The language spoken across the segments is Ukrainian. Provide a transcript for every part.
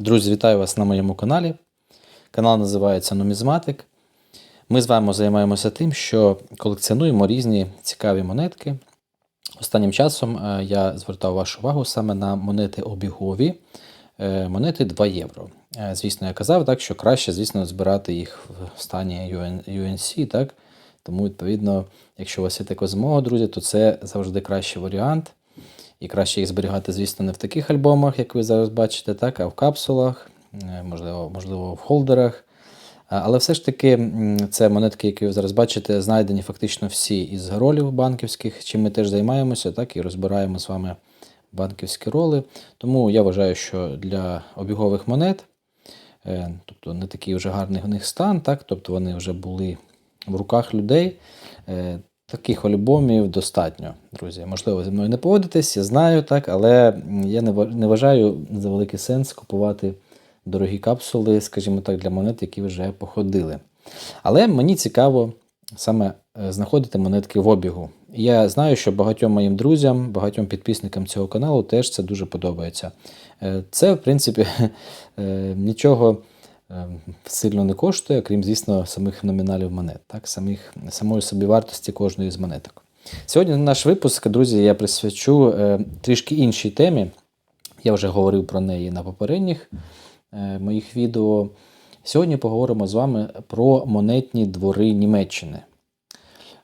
Друзі, вітаю вас на моєму каналі. Канал називається Нумізматик. Ми з вами займаємося тим, що колекціонуємо різні цікаві монетки. Останнім часом е, я звертав вашу увагу саме на монети обігові, е, монети 2 євро. Е, Звісно, я казав, так, що краще, звісно, збирати їх в стані UNC, так? Тому, відповідно, якщо у вас є така змога, друзі, то це завжди кращий варіант. І краще їх зберігати, звісно, не в таких альбомах, як ви зараз бачите, так, а в капсулах, е, можливо, можливо, в холдерах. Але все ж таки, це монетки, які ви зараз бачите, знайдені фактично всі із ролів банківських, чим ми теж займаємося, так, і розбираємо з вами банківські роли. Тому я вважаю, що для обігових монет, е, тобто не такий вже гарний в них стан, так, тобто вони вже були в руках людей. Таких альбомів достатньо, друзі. Можливо, зі мною не погодитесь, я знаю, так, але я не вважаю за великий сенс купувати дорогі капсули, скажімо так, для монет, які вже походили. Але мені цікаво саме е, знаходити монетки в обігу. Я знаю, що багатьом моїм друзям, багатьом підписникам цього каналу теж це дуже подобається. Е, Це, в принципі, е, нічого сильно не коштує, крім, звісно, самих номіналів монет, так, самих, самої собівартості кожної з монеток. Сьогодні наш випуск, друзі, я присвячу е, трішки іншій темі. Я вже говорив про неї на попередніх е, моїх відео. Сьогодні поговоримо з вами про монетні двори Німеччини.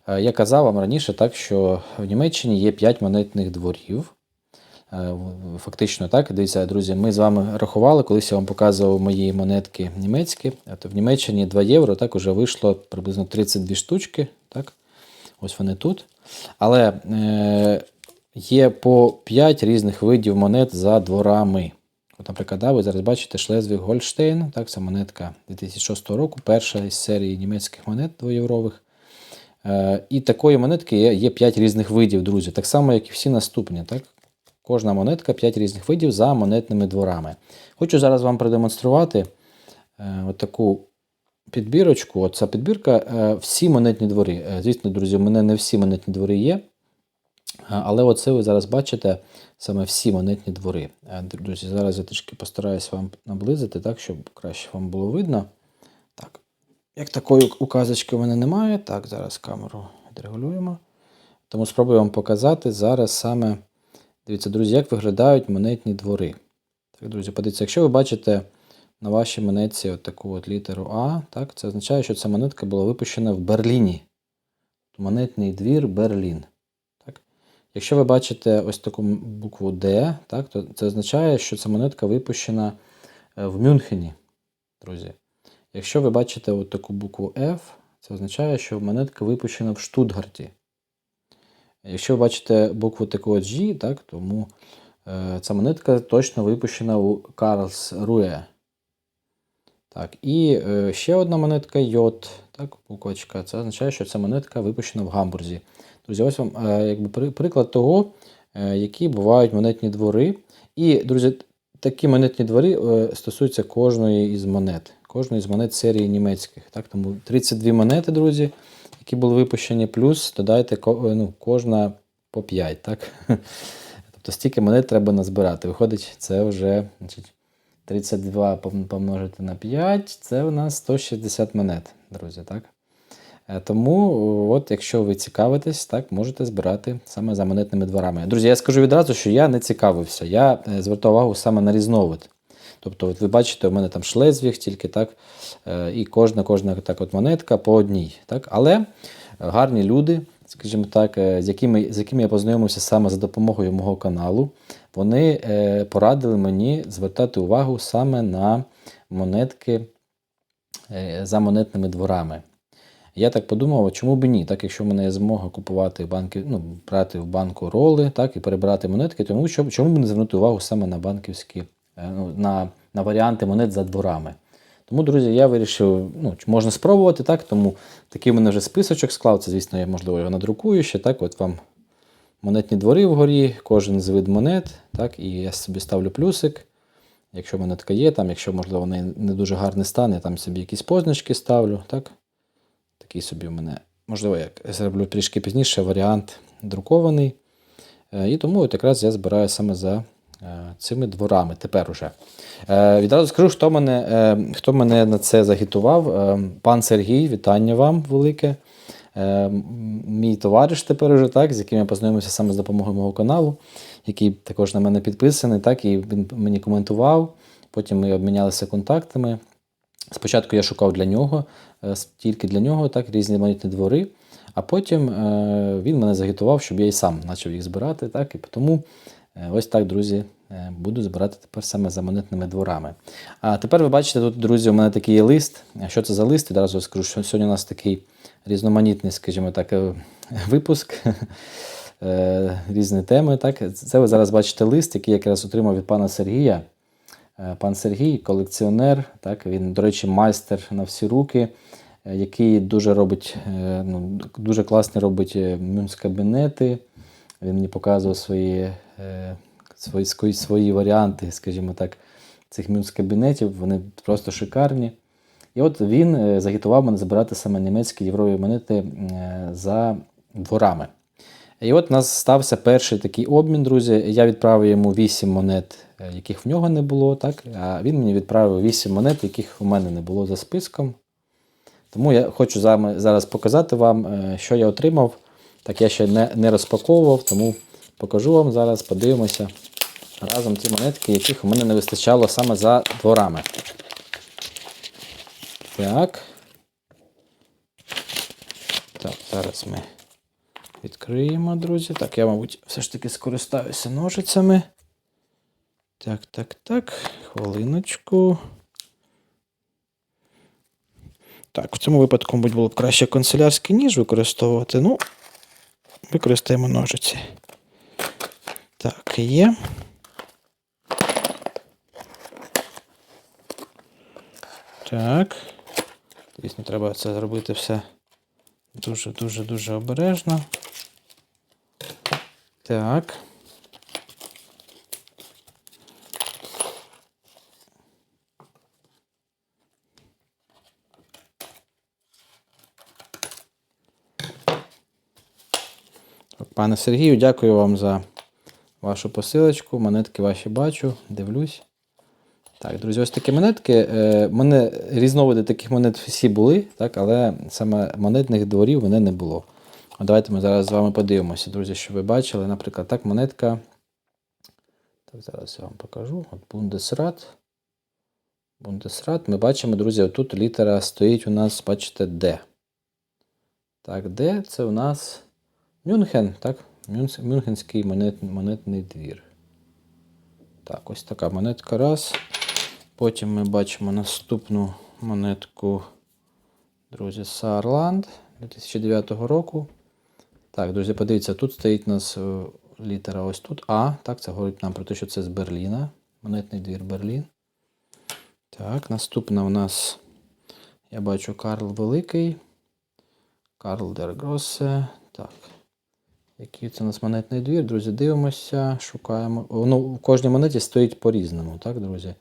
Е, Я казав вам раніше, так, що в Німеччині є 5 монетних дворів. Е, Фактично, так, дивіться, друзі, ми з вами рахували, колись я вам показував мої монетки німецькі. То в Німеччині 2 євро так уже вийшло приблизно 32 штучки. Так? Ось вони тут. Але е, є по 5 різних видів монет за дворами. От, наприклад, да, ви зараз бачите Шлезвіг Гольштейн, так, це монетка 2006 року, перша із серії німецьких монет двоєврових. Е, і такої монетки є, є 5 різних видів, друзі. Так само, як і всі наступні. Так? Кожна монетка 5 різних видів за монетними дворами. Хочу зараз вам продемонструвати е, от таку підбірочку. От ця підбірка е, всі монетні двори. Е, звісно, друзі, у мене не всі монетні двори є. Але оце ви зараз бачите саме всі монетні двори. Друзі, зараз я трішки постараюсь вам наблизити, так, щоб краще вам було видно. Так. Як такої указочки в мене немає, так, зараз камеру відрегулюємо. Тому спробую вам показати зараз саме. Дивіться, друзі, як виглядають монетні двори. Так, друзі, подивіться, якщо ви бачите на вашій монетці от таку от літеру А, так, це означає, що ця монетка була випущена в Берліні. Монетний двір Берлін. Так. Якщо ви бачите ось таку букву Д, так, то це означає, що ця монетка випущена е, в Мюнхені, друзі. Якщо ви бачите от таку букву F, це означає, що монетка випущена в Штутгарті. Якщо ви бачите букву таку от G, так, тому е, ця монетка точно випущена у Карлсруе. Так, і е, ще одна монетка J, так, буквочка. Це означає, що ця монетка випущена в Гамбурзі. Друзі, ось вам е, якби при- приклад того, е, які бувають монетні двори. І, друзі, такі монетні двори е, стосуються кожної із монет, кожної з монет серії німецьких. Так, тому 32 монети, друзі, які були випущені, плюс додайте е, ну, кожна по 5. Так? Тобто стільки монет треба назбирати. Виходить, це вже значить, 32 помножити на 5, це у нас 160 монет, друзі. так? Е, Тому, от, якщо ви цікавитесь, так, можете збирати саме за монетними дворами. Друзі, я скажу відразу, що я не цікавився. Я е, звертав увагу саме на різновид. Тобто, от ви бачите, у мене там шлезвіг, тільки так, е, і кожна кожна так от монетка по одній. Так? Але гарні люди, скажімо так, е, з якими, з якими я познайомився саме за допомогою мого каналу, вони е, порадили мені звертати увагу саме на монетки за монетними дворами. Я так подумав, чому б ні? Так, якщо в мене є змога купувати банки, ну, брати в банку роли, так, і перебирати монетки, тому що, чому б не звернути увагу саме на банківські, ну, на, на варіанти монет за дворами. Тому, друзі, я вирішив, ну, можна спробувати, так, тому такий мене вже списочок склав, це, звісно, я, можливо, його надрукую ще, так, от вам монетні двори вгорі, кожен з вид монет, так, і я собі ставлю плюсик. Якщо монетка є, там, якщо, можливо, вона не дуже гарний стан, я там собі якісь позначки ставлю, так. Такий собі в мене, можливо, я зроблю трішки пізніше варіант друкований. Е, І тому от якраз я збираю саме за е, цими дворами. Тепер уже. Е, Відразу скажу, хто мене, е, хто мене на це загітував. Е, Пан Сергій, вітання вам велике. Е, Мій товариш тепер уже, так, з яким я познайомився саме з допомогою мого каналу, який також на мене підписаний, так, і він мені коментував. Потім ми обмінялися контактами. Спочатку я шукав для нього, е, тільки для нього, так, різні монетні двори, а потім е, він мене загітував, щоб я і сам почав їх збирати. Так, і тому е, ось так, друзі, е, буду збирати тепер саме за монетними дворами. А тепер ви бачите, тут, друзі, у мене такий лист. Що це за лист? Відразу скажу, що сьогодні у нас такий різноманітний, скажімо так, е, випуск. Е, Різні теми. Так? Це ви зараз бачите лист, який я якраз отримав від пана Сергія. Е, Пан Сергій, колекціонер, так, він, до речі, майстер на всі руки, е, який дуже робить, е, ну, дуже класні робить е, мюнс-кабінети. Він мені показував свої, е, свої, свої, свої варіанти, скажімо так, цих мюнс-кабінетів. Вони просто шикарні. І от він е, загітував мене забирати саме німецькі єврові монети е, за дворами. І от у нас стався перший такий обмін, друзі. Я відправив йому 8 монет, е, яких в нього не було, так? а він мені відправив 8 монет, яких у мене не було за списком. Тому я хочу зараз показати вам, е, що я отримав. Так, я ще не, не розпаковував, тому покажу вам зараз, подивимося разом ці монетки, яких у мене не вистачало саме за дворами. Так. Так, зараз ми відкриємо, друзі. Так, я, мабуть, все ж таки скористаюся ножицями. Так, так, так. Хвилиночку. Так, в цьому випадку, мабуть, було б краще канцелярський ніж використовувати. Ну, використаємо ножиці. Так, є. Так. Звісно, треба це зробити все дуже-дуже-дуже обережно. Так. Пане Сергію, дякую вам за вашу посилочку. Монетки ваші бачу, дивлюсь. Так, друзі, ось такі монетки. Е, мене різновиди таких монет всі були, так, але саме монетних дворів мене не було. Давайте ми зараз з вами подивимося, друзі, що ви бачили. Наприклад, так, монетка. Так, зараз я вам покажу. От Бундесрат. Бундесрат. Ми бачимо, друзі, отут літера стоїть у нас, бачите, Д. Так, Д це у нас Мюнхен, так? Мюнхенський монет, монетний двір. Так, ось така монетка раз. Потім ми бачимо наступну монетку, друзі, Саарланд 2009 року. Так, друзі, подивіться, тут стоїть у нас е, літера ось тут А. Так, це говорить нам про те, що це з Берліна. Монетний двір Берлін. Так, наступна у нас, я бачу, Карл Великий. Карл дер Гроссе. Так. Який це у нас монетний двір, друзі, дивимося, шукаємо. Ну, в кожній монеті стоїть по-різному, так, друзі?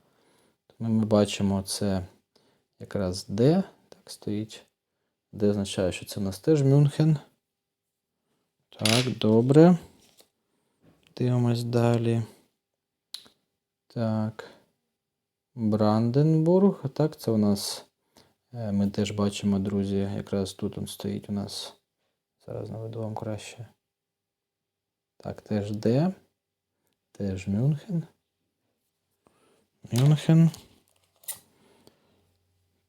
Тому ми бачимо це якраз Д. Так, стоїть. Д означає, що це у нас теж Мюнхен. Так, добре. Дивимось далі. Так. Бранденбург. Так, це у нас. е, Ми теж бачимо, друзі, якраз тут він стоїть у нас. Зараз наведу вам краще. Так, теж Д. Теж Мюнхен. Мюнхен.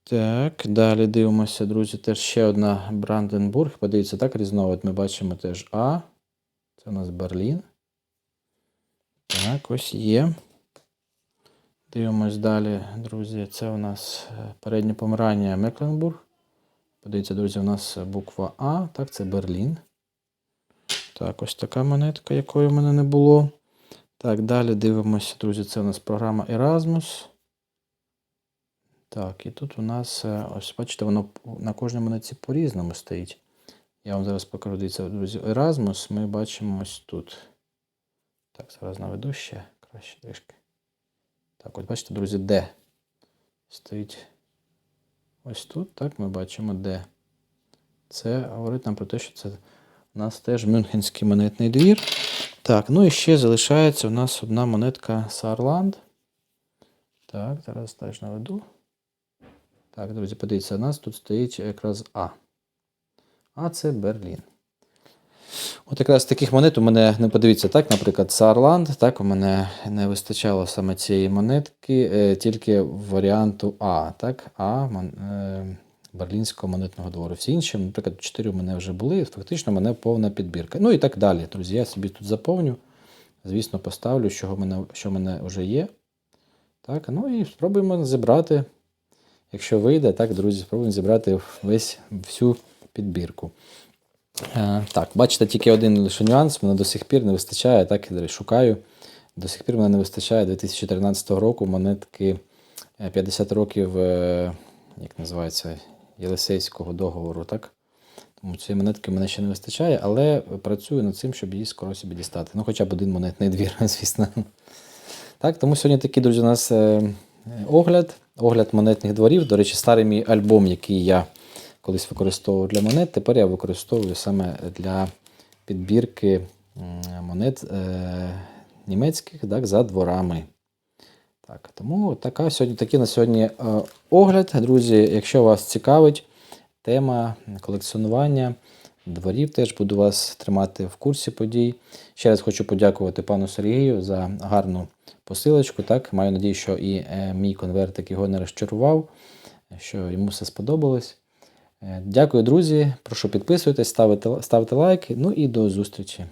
Так, далі дивимося, друзі. Теж ще одна Бранденбург. Подивіться, так, різновид ми бачимо теж А. Це у нас Берлін. Так, ось є. Дивимось далі, друзі. Це у нас е, переднє помирання Мекленбург. Подивіться, друзі, у нас буква А. Так, це Берлін. Так, ось така монетка, якої в мене не було. Так, далі дивимося, друзі, це у нас програма Erasmus. Так, і тут у нас, е, ось бачите, воно на кожній монетці по-різному стоїть. Я вам зараз покажу, дивіться, друзі, Erasmus ми бачимо ось тут. Так, зараз наведу ще краще трішки. Так, ось бачите, друзі, де стоїть ось тут, так, ми бачимо де. Це говорить нам про те, що це у нас теж Мюнхенський монетний двір. Так, ну і ще залишається у нас одна монетка Саарланд. Так, зараз теж наведу. Так, друзі, подивіться, у нас тут стоїть якраз А. А це Берлін. От якраз таких монет у мене, ну подивіться, так, наприклад, Саарланд, так, у мене не вистачало саме цієї монетки, е, тільки варіанту А, так, А е, Берлінського монетного двору. Всі інші, наприклад, 4 у мене вже були, фактично у мене повна підбірка. Ну і так далі, друзі. Я собі тут заповню. Звісно, поставлю, в мене, що в мене вже є. Так, ну і спробуємо зібрати. Якщо вийде, так, друзі, спробуємо зібрати весь всю підбірку. Е, так, бачите, тільки один лише нюанс, мене до сих пір не вистачає, так я шукаю. До сих пір мене не вистачає 2013 року монетки е, 50 років, е, як називається, Єлисейського договору, так? Тому цієї монетки мене ще не вистачає, але працюю над цим, щоб її скоро собі дістати. Ну, хоча б один монетний двір, звісно. Так, тому сьогодні такий, друзі, у нас е, огляд, огляд монетних дворів. До речі, старий мій альбом, який я колись використовував для монет, тепер я використовую саме для підбірки монет е, німецьких так, за дворами. Так, тому така сьогодні, такий на сьогодні е, огляд, друзі. Якщо вас цікавить тема колекціонування дворів, теж буду вас тримати в курсі подій. Ще раз хочу подякувати пану Сергію за гарну посилочку. Так, маю надію, що і е, мій конвертик його не розчарував, що йому все сподобалось. Е, Дякую, друзі. Прошу підписуйтесь, ставити, ставити лайки. Ну і до зустрічі.